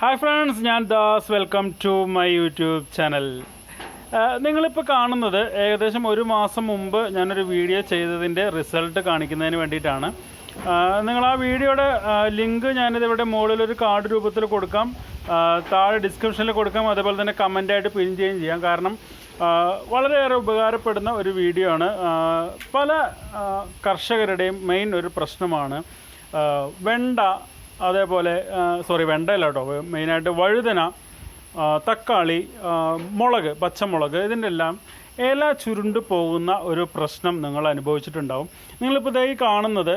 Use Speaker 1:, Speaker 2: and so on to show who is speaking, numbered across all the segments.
Speaker 1: Hi friends ഞാൻ Das. Welcome to my YouTube channel നിങ്ങളിപ്പോൾ കാണുന്നത് ഏകദേശം ഒരു മാസം മുമ്പ് ഞാനൊരു വീഡിയോ ചെയ്തതിന്റെ റിസൾട്ട് കാണിക്കുന്നതിന് വേണ്ടിയിട്ടാണ്. നിങ്ങൾ ആ വീഡിയോയുടെ ലിങ്ക് ഞാനിത് ഇവിടെ ഒരു കാർഡ് രൂപത്തിൽ കൊടുക്കാം. താഴെ ഡിസ്ക്രിപ്ഷനിൽ കൊടുക്കാം. അതേപോലെ തന്നെ കമന്റായിട്ട് പിൻ ചെയ്യുകയും ചെയ്യാം. കാരണം വളരെയേറെ ഉപകാരപ്പെടുന്ന ഒരു വീഡിയോ ആണ്. പല കർഷകരുടെയും മെയിൻ ഒരു പ്രശ്നമാണ്. വെണ്ട അതേപോലെ സോറി വെണ്ടയില്ല കേട്ടോ മെയിനായിട്ട് വഴുതന തക്കാളി മുളക് പച്ചമുളക് ഇതിന്റെ എല്ലാം ഇല ചുരുണ്ട് പോകുന്ന ഒരു പ്രശ്നം നിങ്ങൾ അനുഭവിച്ചിട്ടുണ്ടാവും. നിങ്ങളിപ്പോൾ ദേ കാണുന്നത്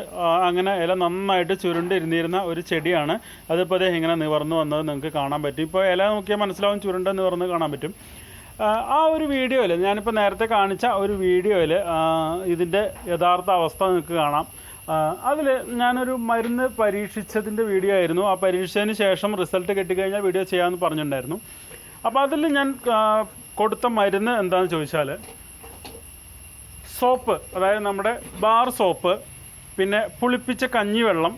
Speaker 1: അങ്ങനെ ഇല നന്നായിട്ട് ചുരുണ്ടിരുന്നിരുന്ന ഒരു ചെടിയാണ്. അതിപ്പോൾ ഇതേ ഇങ്ങനെ നിവർന്നു വന്നത് നിങ്ങൾക്ക് കാണാൻ പറ്റും. ഇപ്പോൾ ഇല നോക്കിയാൽ മനസ്സിലാവും ചുരുണ്ട് നിവർന്ന് കാണാൻ പറ്റും. ആ, ആ ഒരു വീഡിയോയിൽ ഞാനിപ്പോൾ നേരത്തെ കാണിച്ച ഒരു വീഡിയോയിൽ ഇതിന്റെ യഥാർത്ഥ അവസ്ഥ നിങ്ങൾക്ക് കാണാം. അതിൽ ഞാനൊരു മരുന്ന് പരീക്ഷിച്ചതിന്റെ വീഡിയോ ആയിരുന്നു. ആ പരീക്ഷിച്ചതിന് ശേഷം റിസൾട്ട് കിട്ടിക്കഴിഞ്ഞാൽ വീഡിയോ ചെയ്യാമെന്ന് പറഞ്ഞിട്ടുണ്ടായിരുന്നു. അപ്പോൾ അതിൽ ഞാൻ കൊടുത്ത മരുന്ന് എന്താണെന്ന് ചോദിച്ചാൽ സോപ്പ് അതായത് നമ്മുടെ ബാർ സോപ്പ് പിന്നെ പുളിപ്പിച്ച കഞ്ഞിവെള്ളം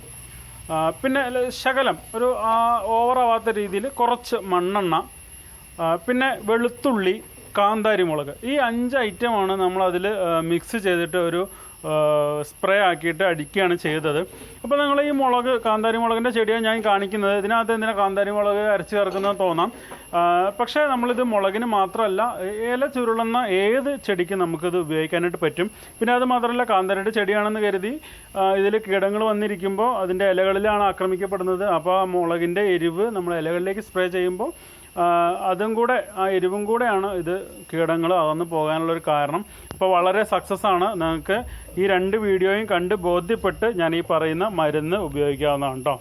Speaker 1: പിന്നെ ശകലം ഒരു ഓവറാവാത്ത രീതിയിൽ കുറച്ച് മണ്ണെണ്ണ പിന്നെ വെളുത്തുള്ളി കാന്താരി മുളക് ഈ അഞ്ച് ഐറ്റമാണ് നമ്മളതിൽ മിക്സ് ചെയ്തിട്ട് ഒരു സ്പ്രേ ആക്കിയിട്ട് അടിക്കുകയാണ് ചെയ്തത്. അപ്പോൾ നിങ്ങൾ ഈ മുളക് കാന്താരി മുളകിന്റെ ചെടിയാണ് ഞാൻ കാണിക്കുന്നത്. ഇതിനകത്ത് എന്തിനാ കാന്താരി മുളക് അരച്ച് ചേർക്കുന്നതെന്ന് തോന്നാം. പക്ഷേ നമ്മളിത് മുളകിന് മാത്രമല്ല ഇല ചുരുളുന്ന ഏത് ചെടിക്കും നമുക്കിത് ഉപയോഗിക്കാനായിട്ട് പറ്റും. പിന്നെ അത് മാത്രമല്ല കാന്താരിയുടെ ചെടിയാണെന്ന് കരുതി ഇതിൽ കീടങ്ങൾ വന്നിരിക്കുമ്പോൾ അതിന്റെ ഇലകളിലാണ് ആക്രമിക്കപ്പെടുന്നത്. അപ്പോൾ ആ മുളകിന്റെ എരിവ് നമ്മൾ ഇലകളിലേക്ക് സ്പ്രേ ചെയ്യുമ്പോൾ അതും കൂടെ ആ എരിവും കൂടെയാണ് ഇത് കീടങ്ങൾ അകന്ന് പോകാനുള്ളൊരു കാരണം. അപ്പോൾ വളരെ സക്സസ് ആണ്. നിങ്ങൾക്ക് ഈ രണ്ട് വീഡിയോയും കണ്ട് ബോധ്യപ്പെട്ട് ഞാൻ ഈ പറയുന്ന മരുന്ന് ഉപയോഗിക്കാവുന്നതാണ് കേട്ടോ